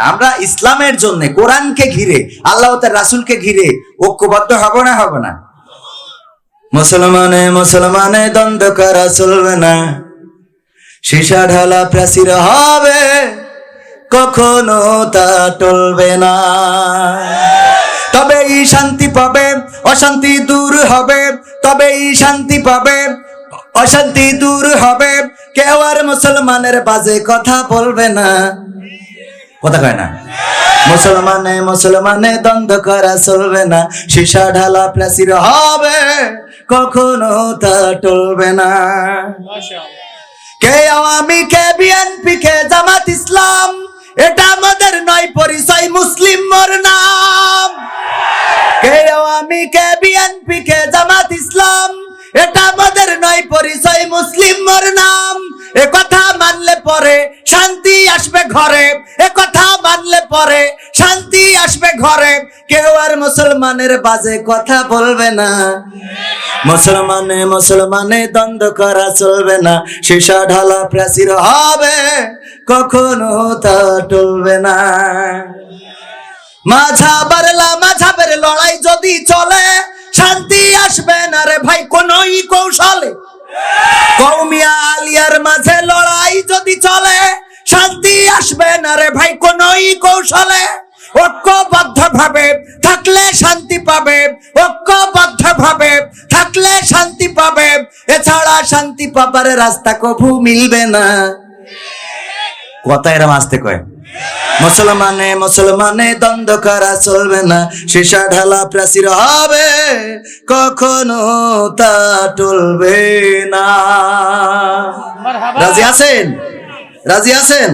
আমরা ইসলামের জন্য, কোরআনকে ঘিরে, আল্লাহ তার রাসুলকে ঘিরে ঐক্যবদ্ধ হব না হবে না? মুসলমানে মুসলমানে দ্বন্দ্ব করা চলবে না। সীসা ঢালা প্রাচীর হবে, কখনো তা টলবে না। তবেই শান্তি পাবে, অশান্তি দূর হবে, তবেই শান্তি পাবে, অশান্তি দূর হবে। কেউ আর মুসলমানের বাজে কথা বলবে না। কথা কয় না? মুসলমানে মুসলমানে দ্বন্দ্ব করা চলবে না, সীসা ঢালা প্লাসির হবে, কখনো তা টলবে না। কে আওয়ামী, কে বিএনপি, কে জামাত ইসলাম, এটা আমাদের নয়, পরিচয় মুসলিম মোর নাম। কে আওয়ামী, কে বিএনপি, কে জামাত ইসলাম, এটা আমাদের নয়, পরিচয় মুসলিম মোর নাম। এ কথা মানলে পরে আসবে ঘরে, এ কথা মানলে পরে শান্তি আসবে ঘরে। কেউ আর মুসলমানের বাজে কথা বলবে না। মুসলমানে মুসলমানে দ্বন্দ্ব করা চলবে না। সীসা ঢালা প্রাচীর হবে, কখনো তা টলবে না। মাঝাবার মাঝাবের লড়াই যদি চলে, শান্তি আসবে না রে ভাই, কোনই কৌশলে। কৌমিয়া আলিয়ার মাঝে লড়াই যদি চলে কোনই কৌশলে ঐক্যবদ্ধ ভাবে থাকলে শান্তি পাবে ঐক্যবদ্ধ ভাবে থাকলে শান্তি পাবে এছাড়া শান্তি পাবার রাস্তা কভু মিলবে না। কথা এরম আসতে কয় মুসলমানে মুসলমানে দ্বন্দ্ব করা চলবে না সীসা ঢালা প্রাচীর হবে কখনো তা টলবে না। রাজি আছেন? রাজি আছেন?